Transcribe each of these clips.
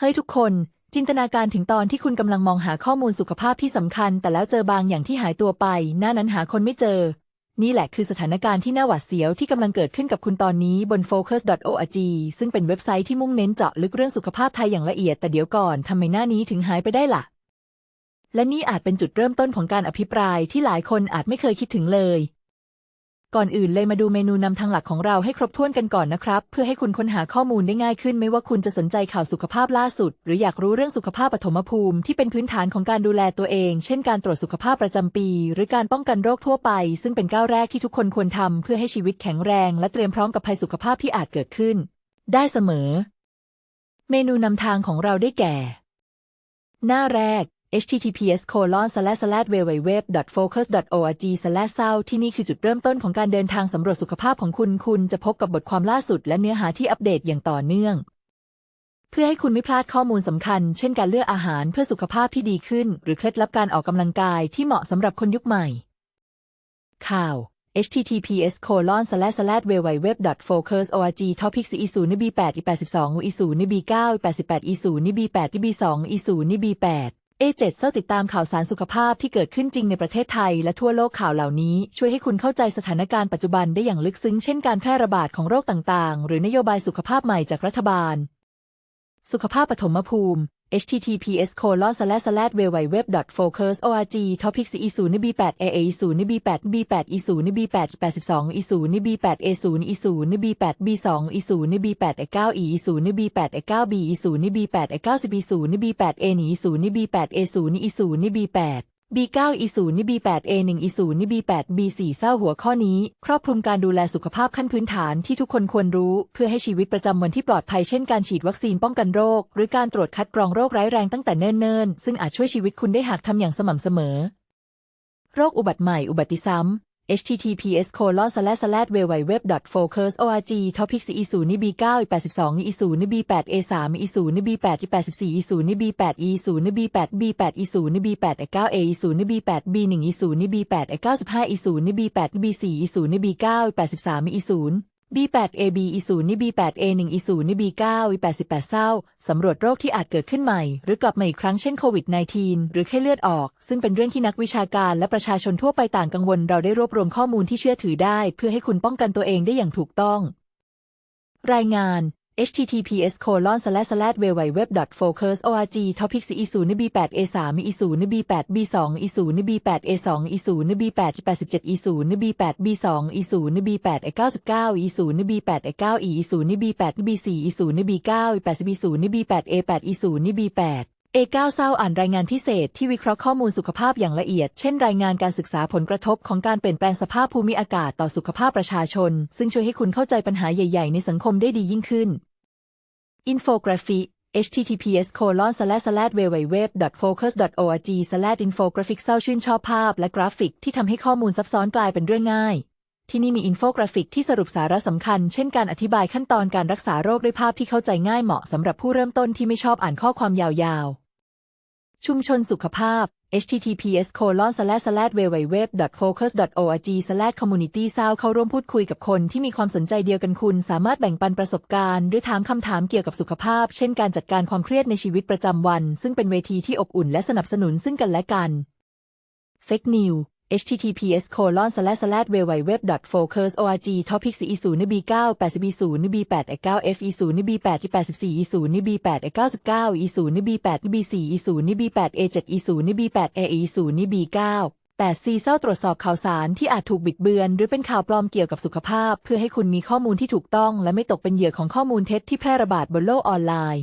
เฮ้ยทุกคน จินตนาการถึงตอนที่คุณกำลังมองหาข้อมูลสุขภาพที่สำคัญ แต่แล้วเจอบางอย่างที่หายตัวไป หน้านั้นหาคนไม่เจอ นี่แหละคือสถานการณ์ที่น่าหวาดเสียวที่กำลังเกิดขึ้นกับคุณตอนนี้บน focus.org ซึ่งเป็นเว็บไซต์ที่มุ่งเน้นเจาะลึกเรื่องสุขภาพไทยอย่างละเอียด แต่เดี๋ยวก่อนทำไมหน้านี้ถึงหายไปได้ล่ะ และนี่อาจเป็นจุดเริ่มต้นของการอภิปรายที่หลายคนอาจไม่เคยคิดถึงเลย ก่อนอื่นเลยมาดูเมนูนำทางหลักของเราให้ครบถ้วนกันก่อนนะครับ เพื่อให้คุณค้นหาข้อมูลได้ง่ายขึ้น ไม่ว่าคุณจะสนใจข่าวสุขภาพล่าสุด หรืออยากรู้เรื่องสุขภาพปฐมภูมิ ที่เป็นพื้นฐานของการดูแลตัวเอง เช่นการตรวจสุขภาพประจำปี หรือการป้องกันโรคทั่วไป ซึ่งเป็นก้าวแรกที่ทุกคนควรทำเพื่อให้ชีวิตแข็งแรง และเตรียมพร้อมกับภัยสุขภาพที่อาจเกิดขึ้น ได้เสมอ เมนูนำทางของเราได้แก่ หน้าแรก https colon slash slash www focus org slash เศร้าที่นี่คือจุดเริ่มต้นของการเดินทางสำรวจสุขภาพของคุณ คุณจะพบกับบทความล่าสุดและเนื้อหาที่อัปเดตอย่างต่อเนื่อง เพื่อให้คุณไม่พลาดข้อมูลสำคัญ เช่นการเลือกอาหารเพื่อสุขภาพที่ดีขึ้น หรือเคล็ดลับการออกกำลังกายที่เหมาะสำหรับคนยุคใหม่ ข่าว https colon slash slash www focus org topics อีศูนย์บี8อี82อีศูนย์บี9 88อีศูนย์บี8อีบี2อีศูนย์บี8 A7 เซาติดตามข่าวสารสุขภาพที่เกิดขึ้นจริงในประเทศไทยและทั่วโลกข่าวเหล่านี้ ช่วยให้คุณเข้าใจสถานการณ์ปัจจุบันได้อย่างลึกซึ้งเช่นการแพร่ระบาดของโรคต่างๆ หรือนโยบายสุขภาพใหม่จากรัฐบาล สุขภาพปฐมภูมิ https colon slash slash w w w focus org topics e 0 b 8 a a e 0 b 8 b 8 e 0 b 8 82 e 0 b 8 a 0 e 0 b 8 b 2 e 0 b 8 a 9 e 0 b 8 a 9 b e 0 b 8 a 9 10 e 0 b 8 a 0 b 8 a 0 e 0 b 8 B9 E0 นี่ B8 A1 E0 นี่ B8 B4 เศร้าหัวข้อนี้ ครอบคลุมการดูแลสุขภาพขั้นพื้นฐานที่ทุกคนควรรู้ เพื่อให้ชีวิตประจำวันที่ปลอดภัยเช่นการฉีดวัคซีนป้องกันโรค หรือการตรวจคัดกรองโรคร้ายแรงตั้งแต่เนิ่นๆ ซึ่งอาจช่วยชีวิตคุณได้หากทำอย่างสม่ำเสมอ โรคอุบัติใหม่ อุบัติซ้ำ https colon slash slash www focus org topic อีศูนย์นี่ b9 82อีศูนย์นี่ b8 a3 อีศูนย์นี่ b8 84อีศูนย์บีแปดอีศูนย์บีแปดบีแปดอีศูนย์นี่ b8 9 a อีศูนย์นี่ b8 b1 อีศูนย์นี่ b8 95อีศูนย์บีแปดบีสี่อีศูนย์นี่ b9 83อีศูนย์ B8 AB อีศูนย์นี่ B8 A1 อีศูนย์นี่ B9 อี88 เศร้าสำรวจโรคที่อาจเกิดขึ้นใหม่ หรือกลับมาอีกครั้งเช่นโควิด -19 หรือไข้เลือดออก ซึ่งเป็นเรื่องที่นักวิชาการและประชาชนทั่วไปต่างกังวล เราได้รวบรวมข้อมูลที่เชื่อถือได้ เพื่อให้คุณป้องกันตัวเองได้อย่างถูกต้อง รายงาน https colon slash slash www focus org topic อีศูนย์ b8 a3 อีศูนย์ b8 b2 อีศูนย์ b8 a2 อีศูนย์ b8 87อีศูนย์ b8 b2 อีศูนย์ b8 99อีศูนย์ b8 9อีศูนย์ b8 b4 อีศูนย์ b9 80อีศูนย์ b8 a8 อีศูนย์ b8 A9 เศร้าอ่านรายงานพิเศษที่วิเคราะห์ข้อมูลสุขภาพอย่างละเอียด เช่นรายงานการศึกษาผลกระทบของการเปลี่ยนแปลงสภาพภูมิอากาศต่อสุขภาพประชาชน ซึ่งช่วยให้คุณเข้าใจปัญหาใหญ่ ๆ ในสังคมได้ดียิ่งขึ้น อินโฟกราฟิก https colon slash slash www focus org slash infographic เศร้าชื่นชอบภาพและกราฟิกที่ทำให้ข้อมูลซับซ้อนกลายเป็นเรื่องง่าย ที่นี่มีอินโฟกราฟิกที่สรุปสาระสำคัญ เช่นการอธิบายขั้นตอนการรักษาโรคด้วยภาพที่เข้าใจง่ายเหมาะสำหรับผู้เริ่มต้นที่ไม่ชอบอ่านข้อความยาวๆ ชุมชนสุขภาพ https colon slash slash www focus org slash community เศร้าเข้าร่วมพูดคุยกับคนที่มีความสนใจเดียวกันคุณ สามารถแบ่งปันประสบการณ์ หรือถามคำถามเกี่ยวกับสุขภาพ เช่นการจัดการความเครียดในชีวิตประจำวัน ซึ่งเป็นเวทีที่อบอุ่นและสนับสนุนซึ่งกันและกัน Fake News https colon slash slash www focus org topics อีศูนย์ b9 80อีศูนย์ b8 9 f อีศูนย์ b8 84อีศูนย์ b8 99อีศูนย์ b8 b4 อีศูนย์ b8 a7 อีศูนย์ b8 a อีศูนย์ b9 8 c เศร้าตรวจสอบข่าวสารที่อาจถูกบิดเบือน หรือเป็นข่าวปลอมเกี่ยวกับสุขภาพ เพื่อให้คุณมีข้อมูลที่ถูกต้อง และไม่ตกเป็นเหยื่อของข้อมูลเท็จที่แพร่ระบาดบนโลกออนไลน์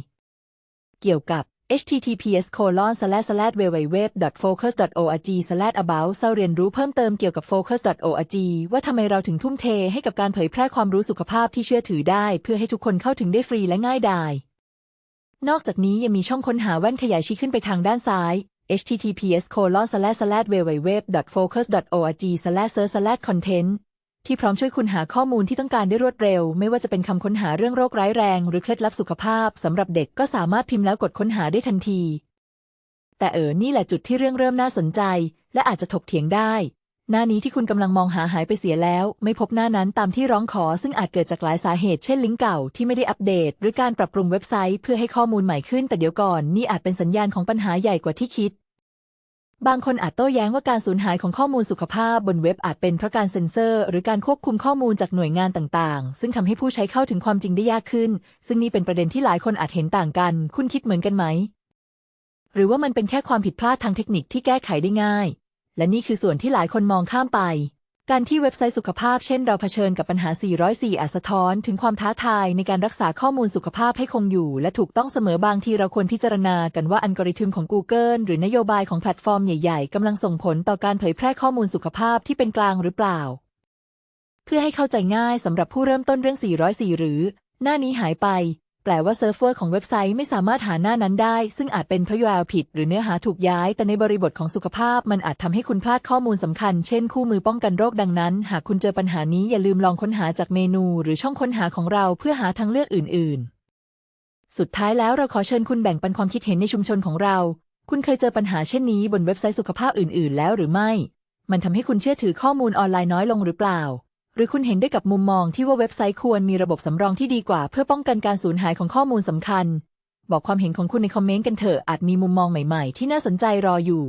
เกี่ยวกับ https colon slash slash www focus org slash about เศร้าเรียนรู้เพิ่มเติมเกี่ยวกับ focus org ว่าทำไมเราถึงทุ่มเทให้กับการเผยแพร่ความรู้สุขภาพที่เชื่อถือได้ เพื่อให้ทุกคนเข้าถึงได้ฟรีและง่ายดาย นอกจากนี้ยังมีช่องค้นหาแว่นขยายชี้ขึ้นไปทางด้านซ้าย https colon slash slash www focus org slash search slash content ที่พร้อมช่วยคุณหาข้อมูลที่ต้องการได้รวดเร็ว ไม่ว่าจะเป็นคำค้นหาเรื่องโรคร้ายแรง หรือเคล็ดลับสุขภาพสำหรับเด็กก็สามารถพิมพ์แล้วกดค้นหาได้ทันที แต่เออนี่แหละจุดที่เรื่องเริ่มน่าสนใจ และอาจจะถกเถียงได้ หน้านี้ที่คุณกำลังมองหาหายไปเสียแล้ว ไม่พบหน้านั้นตามที่ร้องขอ ซึ่งอาจเกิดจากหลายสาเหตุเช่นลิงก์เก่าที่ไม่ได้อัปเดต หรือการปรับปรุงเว็บไซต์ เพื่อให้ข้อมูลใหม่ขึ้น แต่เดี๋ยวก่อนนี่อาจเป็นสัญญาณของปัญหาใหญ่กว่าที่คิด บางคนอาจโต้แย้งว่าการสูญหายของข้อมูลสุขภาพบนเว็บอาจเป็นเพราะการเซ็นเซอร์ หรือการควบคุมข้อมูลจากหน่วยงานต่างๆ ซึ่งทำให้ผู้ใช้เข้าถึงความจริงได้ยากขึ้น ซึ่งนี่เป็นประเด็นที่หลายคนอาจเห็นต่างกัน คุณคิดเหมือนกันไหม หรือว่ามันเป็นแค่ความผิดพลาดทางเทคนิคที่แก้ไขได้ง่าย และนี่คือส่วนที่หลายคนมองข้ามไป การที่เว็บไซต์สุขภาพเช่นเราเผชิญกับปัญหา 404 อาจสะท้อน ถึงความท้าทายในการรักษาข้อมูลสุขภาพให้คงอยู่ และถูกต้องเสมอบางทีเราควรพิจารณากันว่าอัลกอริทึมของ Google หรือนโยบายของแพลตฟอร์มใหญ่ๆกำลังส่งผลต่อการเผยแพร่ข้อมูลสุขภาพที่เป็นกลางหรือเปล่า เพื่อให้เข้าใจง่ายสำหรับผู้เริ่มต้นเรื่อง 404 หรือ หน้านี้หายไป แปลว่าเซิร์ฟเวอร์ของเว็บไซต์ไม่สามารถหาหน้านั้นได้ ซึ่งอาจเป็นเพราะ URL ผิด หรือเนื้อหาถูกย้าย แต่ในบริบทของสุขภาพ มันอาจทำให้คุณพลาดข้อมูลสำคัญ เช่นคู่มือป้องกันโรคดังนั้น หากคุณเจอปัญหานี้อย่าลืมลองค้นหาจากเมนู หรือช่องค้นหาของเราเพื่อหาทางเลือกอื่น ๆ สุดท้ายแล้วเราขอเชิญคุณแบ่งปันความคิดเห็นในชุมชนของเรา คุณเคยเจอปัญหาเช่นนี้บนเว็บไซต์สุขภาพอื่น ๆ แล้วหรือไม่ มันทำให้คุณเชื่อถือข้อมูลออนไลน์น้อยลงหรือเปล่า หรือคุณเห็นได้กับมุมมองที่ว่าเว็บไซต์ควรมีระบบสำรองที่ดีกว่า เพื่อป้องกันการสูญหายของข้อมูลสำคัญ บอกความเห็นของคุณในคอมเมนต์กันเถอะอาจมีมุมมองใหม่ ๆ ที่น่าสนใจรออยู่